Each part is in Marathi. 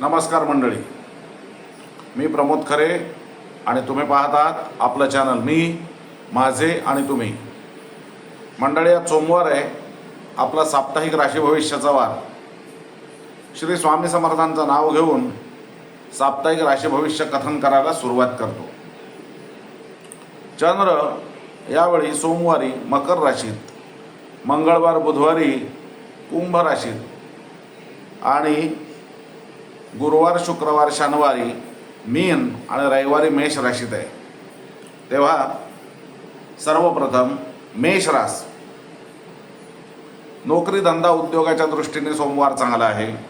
नमस्कार मंडळी. मी प्रमोद खरे आणि तुम्ही पाहत आहात आपलं चॅनल मी माझे आणि तुम्ही. मंडळी आज सोमवार आहे. आपला साप्ताहिक राशी भविष्याचा वार. श्री स्वामी समर्थांचं नाव घेऊन साप्ताहिक राशी भविष्य कथन करायला सुरुवात करतो. चंद्र यावेळी सोमवारी मकर राशीत मंगळवार बुधवारी कुंभ राशीत आणि गुरुवार शुक्रवार शनिवारी मीन आणि रविवारी मेष राशीत आहे. तेव्हा सर्वप्रथम मेष रास. नोकरी धंदा उद्योगाच्या दृष्टीने सोमवार चांगला आहे.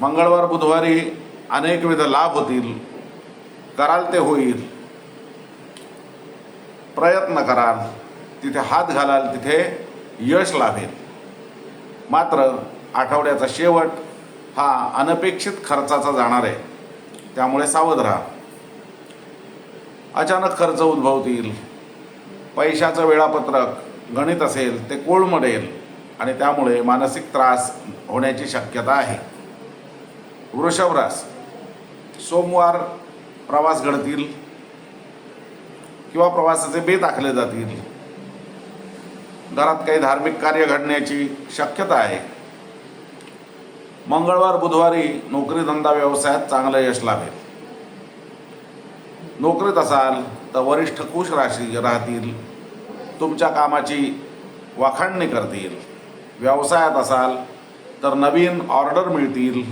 मंगळवार बुधवारी अनेकविध लाभ होतील. कराल ते होईल. प्रयत्न कराल. तिथे हात घालाल तिथे यश लाभेल. मात्र आठवड्याचा शेवट हा अनपेक्षित खर्चाचा जाणार आहे. त्यामुळे सावध राहा. अचानक खर्च उद्भवतील. पैशाचं वेळापत्रक गणित असेल ते कोळमडेल आणि त्यामुळे मानसिक त्रास होण्याची शक्यता आहे. वृषभरास सोमवार प्रवास घडतील किंवा प्रवासाचे बेत आखले जातील. घरात काही धार्मिक कार्य घडण्याची शक्यता आहे. मंगळवार बुधवारी नोकरी धंदा व्यवसायात चांगलं यश लाभेल. नोकरीत असाल तर वरिष्ठ खुश राशी राहतील. तुमच्या कामाची वाखाणणी करतील. व्यवसायात असाल तर नवीन ऑर्डर मिळतील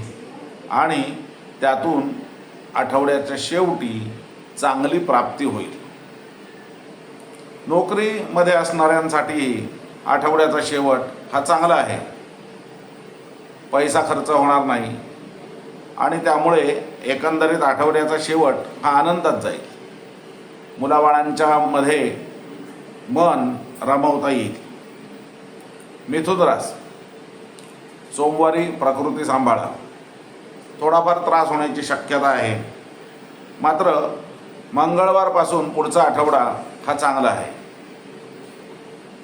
आणि त्यातून आठवड्याच्या शेवटी चांगली प्राप्ती होईल. नोकरीमध्ये असणाऱ्यांसाठी आठवड्याचा शेवट हा चांगला आहे. पैसा खर्च होणार नाही. आणि त्यामुळे एकंदरीत आठवड्याचा शेवट हा आनंदात जाईल. मुलाबाळांच्या मध्ये मन रमवता येईल. मिथुन रास सोमवारी प्रकृती सांभाळा. थोडाफार त्रास होण्याची शक्यता आहे. मात्र मंगळवारपासून पुढचा आठवडा हा चांगला आहे.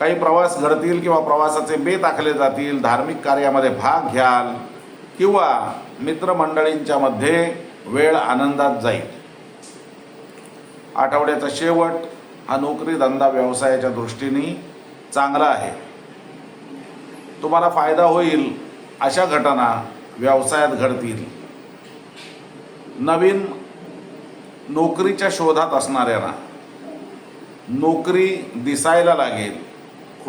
काही प्रवास घडतील किंवा प्रवासाचे बेत आखले जातील धार्मिक कार्यामध्ये भाग घ्याल किंवा मित्रमंडळींच्या मध्ये वेळ आनंदात जाईल. आठवड्याचा शेवट हा नोकरी धंदा व्यवसायाच्या दृष्टीने चांगला आहे. तुम्हाला फायदा होईल अशा घटना व्यवसायात घडतील. नवीन नोकरीच्या शोधात असणाऱ्यांना नोकरी दिसायला लागेल.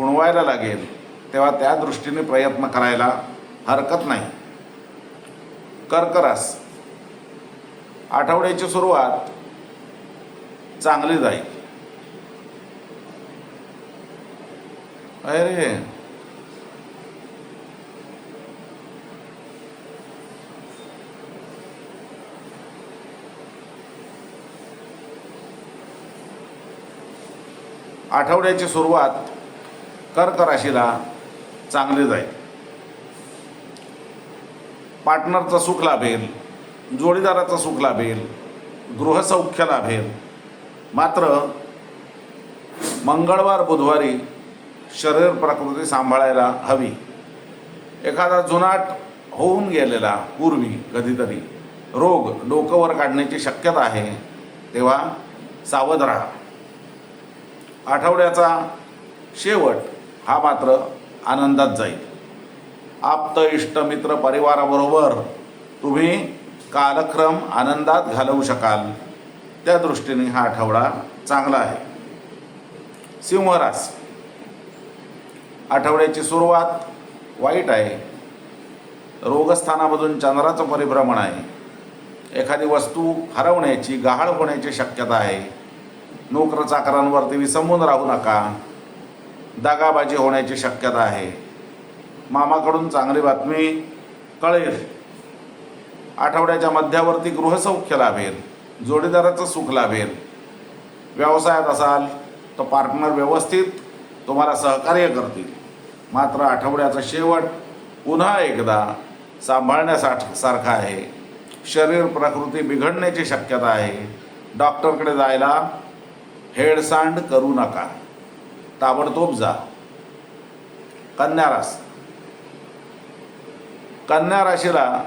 खुणवायला लागेल तेव्हा त्या दृष्टीने प्रयत्न करायला हरकत नाही. कर्करास आठवड्याची सुरुवात चांगली जाईल. अरे! आठवड्याची सुरुवात कर्क राशीला चांगले जाईल. पार्टनरचा सुख लाभेल जोडीदाराचा सुख लाभेल गृहसौख्य लाभेल. मात्र मंगळवार बुधवारी शरीर प्रकृती सांभाळायला हवी. एखादा जुनाट होऊन गेलेला पूर्वी कधीतरी रोग डोकंवर काढण्याची शक्यता आहे तेव्हा सावध राहा. आठवड्याचा शेवट हा मात्र आनंदात जाईल. आप्त इष्ट मित्र परिवाराबरोबर तुम्ही कालक्रम आनंदात घालवू शकाल. त्या दृष्टीने हा आठवडा चांगला आहे. सिंहरास आठवड्याची सुरुवात वाईट आहे. रोगस्थानामधून चंद्राचं परिभ्रमण आहे. एखादी वस्तू हरवण्याची गहाळ होण्याची शक्यता आहे. नोकर चाकरांवरती विसंबून राहू नका. दगाबाजी होण्याची शक्यता आहे. मामाकडून चांगली बातमी कळेल. आठवड्याच्या मध्यावरती गृहसौख्य लाभेल. जोडीदाराचं सुख लाभेल. व्यवसायात असाल तर पार्टनर व्यवस्थित तुम्हाला सहकार्य करतील. मात्र आठवड्याचा शेवट पुन्हा एकदा सांभाळण्यासाठी सारखा आहे. शरीर प्रकृती बिघडण्याची शक्यता आहे. डॉक्टरकडे जायला हेडसांड करू नका. ताबडतोब जा. कन्या रास. कन्या राशीला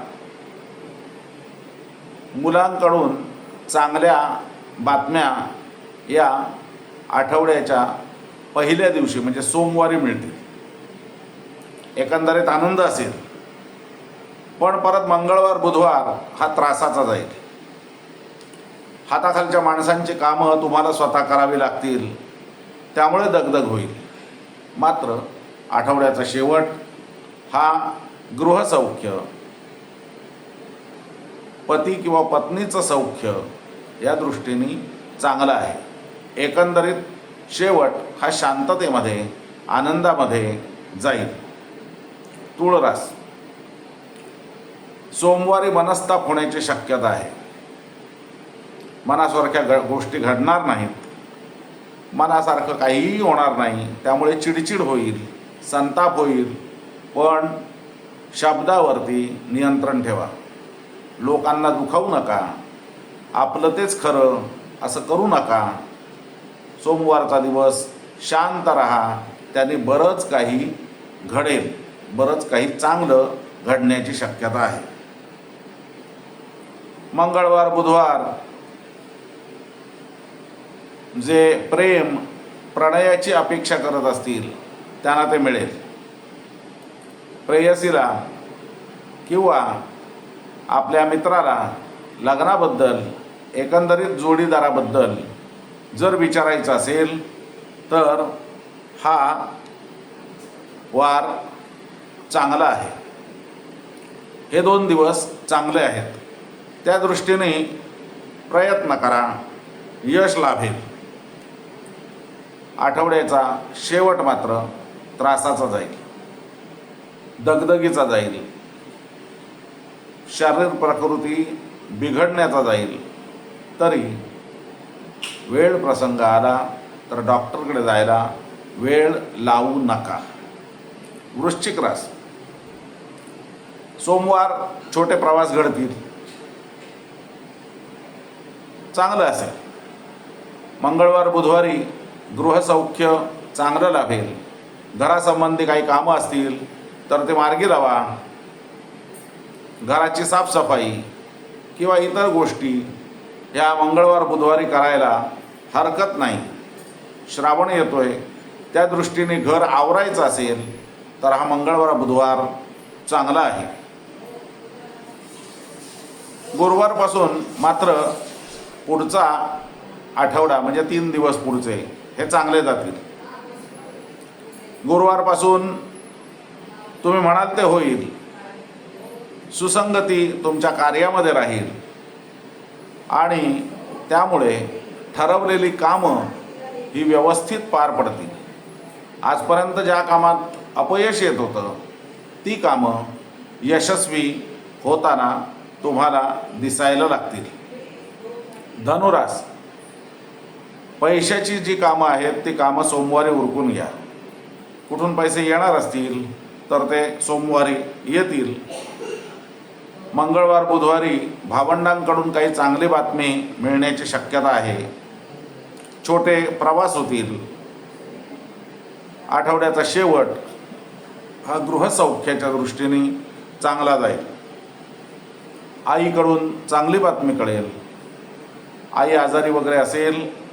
मुलांकडून चांगल्या बातम्या या आठवड्याच्या पहिल्या दिवशी म्हणजे सोमवारी मिळतील. एकंदरीत आनंद असेल. पण परत मंगळवार बुधवार हा त्रासाचा जाईल. हाताखालच्या माणसांची कामं तुम्हाला स्वतः करावी लागतील. त्यामुळे दगदग होईल. मात्र आठवड्याचा शेवट हा गृहसौख्य पती किंवा पत्नीचं सौख्य या दृष्टीने चांगलं आहे. एकंदरीत शेवट हा शांततेमध्ये आनंदामध्ये जाईल. तुळरास सोमवारी मनस्ताप होण्याची शक्यता आहे. मनासारख्या घ गोष्टी घडणार नाहीत. मनासारखं काहीही होणार नाही. त्यामुळे चिडचिड होईल संताप होईल. पण शब्दावरती नियंत्रण ठेवा. लोकांना दुखावू नका. आपलं तेच खरं असं करू नका. सोमवारचा दिवस शांत राहा. त्याने बरंच काही घडेल. बरंच काही चांगलं घडण्याची शक्यता आहे. मंगळवार बुधवार. जे प्रेम प्रणयाची अपेक्षा करत असतील त्यांना ते मिळेल. प्रेयसीला किंवा आपल्या मित्राला लग्नाबद्दल एकंदरीत जोडीदाराबद्दल जर विचारायचं असेल तर हा वार चांगला आहे. हे दोन दिवस चांगले आहेत. त्या दृष्टीने प्रयत्न करा यश लाभेल. आठवड्याचा शेवट मात्र त्रासाचा जाईल. दगदगीचा जाईल. शारीरिक प्रकृती बिघडण्याचा जाईल. तरी वेळ प्रसंग आला तर डॉक्टरकडे जायला वेळ लावू नका. वृश्चिक रास. सोमवार छोटे प्रवास घडतील. चांगलं असेल. मंगळवार बुधवारी गृहसौख्य चांगलं लाभेल. घरासंबंधी काही कामं असतील तर ते मार्गी लावा. घराची साफसफाई किंवा इतर गोष्टी ह्या मंगळवार बुधवारी करायला हरकत नाही. श्रावण येतो आहे त्या दृष्टीने घर आवरायचं असेल तर हा मंगळवार बुधवार चांगला आहे. गुरुवारपासून मात्र पुढचा आठवडा म्हणजे तीन दिवस पुढचे हे चांगले जातील. गुरुवारपासून तुम्ही म्हणाल ते होईल. सुसंगती तुमच्या कार्यामध्ये राहील. आणि त्यामुळे ठरवलेली कामं ही व्यवस्थित पार पडतील. आजपर्यंत ज्या कामात अपयश येत होतं ती कामं यशस्वी होताना तुम्हाला दिसायला लागतील. धनुरास पैशाची जी कामं आहेत ती कामं सोमवारी उरकून घ्या. कुठून पैसे येणार असतील तर ते सोमवारी येतील. मंगळवार बुधवारी भावंडांकडून काही चांगली बातमी मिळण्याची शक्यता आहे. छोटे प्रवास होतील. आठवड्याचा शेवट हा गृहसौख्याच्या दृष्टीने चांगला जाईल. आईकडून चांगली बातमी कळेल. आई आजारी वगैरे असेल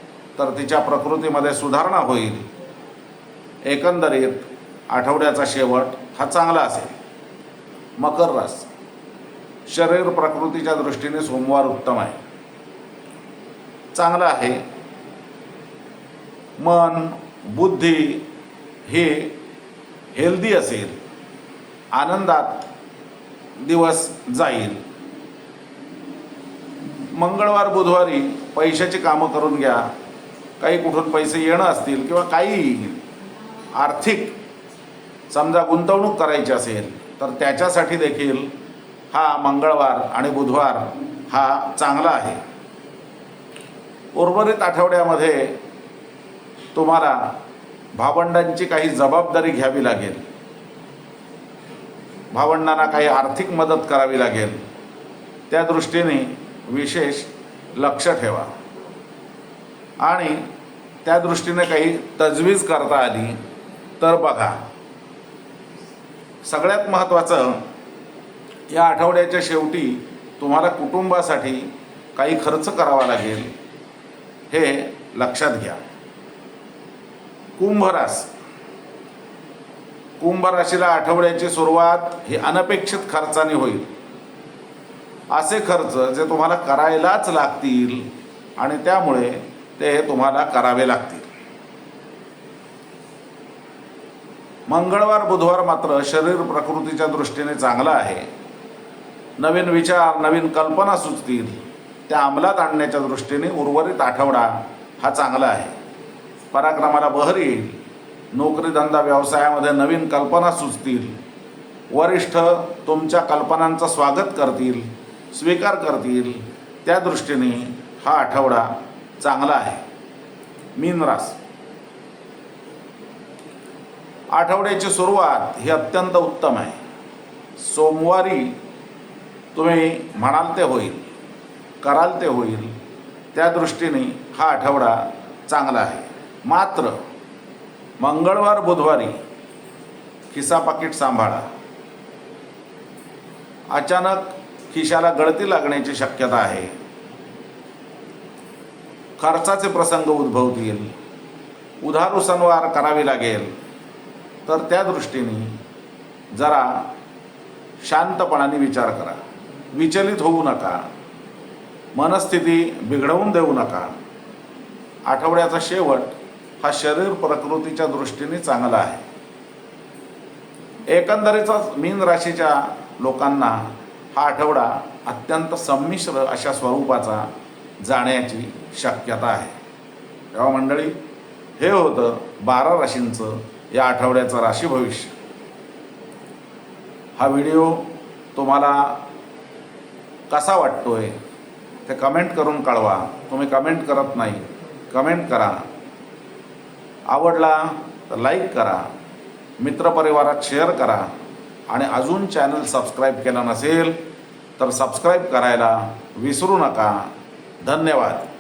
तर तिच्या प्रकृतीमध्ये सुधारणा होईल. एकंदरीत आठवड्याचा शेवट हा चांगला असेल. मकर रास. शरीर प्रकृतीच्या दृष्टीने सोमवार उत्तम आहे. चांगलं आहे. मन बुद्धी हे हेल्दी असेल. आनंदात दिवस जाईल. मंगळवार बुधवारी पैशाची कामं करून घ्या. काही कुठून पैसे येणं असतील किंवा काही आर्थिक समजा गुंतवणूक करायची असेल तर त्याच्यासाठी देखील हा मंगळवार आणि बुधवार हा चांगला आहे. उर्वरित आठवड्यामध्ये तुम्हाला भावंडांची काही जबाबदारी घ्यावी लागेल. भावंडांना काही आर्थिक मदत करावी लागेल. त्या दृष्टीने विशेष लक्ष ठेवा. आणि त्या दृष्टीने काही तजवीज करता आली तर बघा. सगळ्यात महत्त्वाचं या आठवड्याच्या शेवटी तुम्हाला कुटुंबासाठी काही खर्च करावा लागेल हे लक्षात घ्या. कुंभ रास. कुंभ राशीला आठवड्याची सुरुवात ही अनपेक्षित खर्चाने होईल. असे खर्च जे तुम्हाला करायलाच लागतील आणि त्यामुळे ते तुम्हाला करावे लागतील. मंगळवार बुधवार मात्र शरीर प्रकृतीच्या दृष्टीने चांगलं आहे. नवीन विचार नवीन कल्पना सुचतील. त्या अंमलात आणण्याच्या दृष्टीने उर्वरित आठवडा हा चांगला आहे. पराक्रमाला बहर येईल. नोकरीधंदा व्यवसायामध्ये नवीन कल्पना सुचतील. वरिष्ठ तुमच्या कल्पनांचं स्वागत करतील स्वीकार करतील. त्या दृष्टीने हा आठवडा चांगला आहे. मीन रास. आठवड्याची सुरुवात ही अत्यंत उत्तम आहे. सोमवारी तुम्ही म्हणाल ते होईल कराल ते होईल त्या दृष्टीने हा आठवडा चांगला आहे. मात्र मंगळवार बुधवारी खिसा पाकिट सांभाळा. अचानक खिशाला गळती लागण्याची शक्यता आहे. खर्चाचे प्रसंग उद्भवतील उधारुसंवार करावी लागेल. तर त्या दृष्टीने जरा शांतपणाने विचार करा. विचलित होऊ नका. मनस्थिती बिघडवून देऊ नका. आठवड्याचा शेवट हा शरीर प्रकृतीच्या दृष्टीने चांगला आहे. एकंदरीतच मीन राशीच्या लोकांना हा आठवडा अत्यंत संमिश्र अशा स्वरूपाचा जाण्याची शक्यता आहे. तेव्हा मंडळी हे होतं बारा राशींचं या आठवड्याचं राशी भविष्य. हा व्हिडिओ तुम्हाला कसा वाटतोय ते कमेंट करून कळवा. तुम्ही कमेंट करत नाही कमेंट करा. आवडला तर लाईक करा. मित्रपरिवारात शेअर करा. आणि अजून चॅनल सबस्क्राईब केलं नसेल तर सबस्क्राईब करायला विसरू नका. धन्यवाद.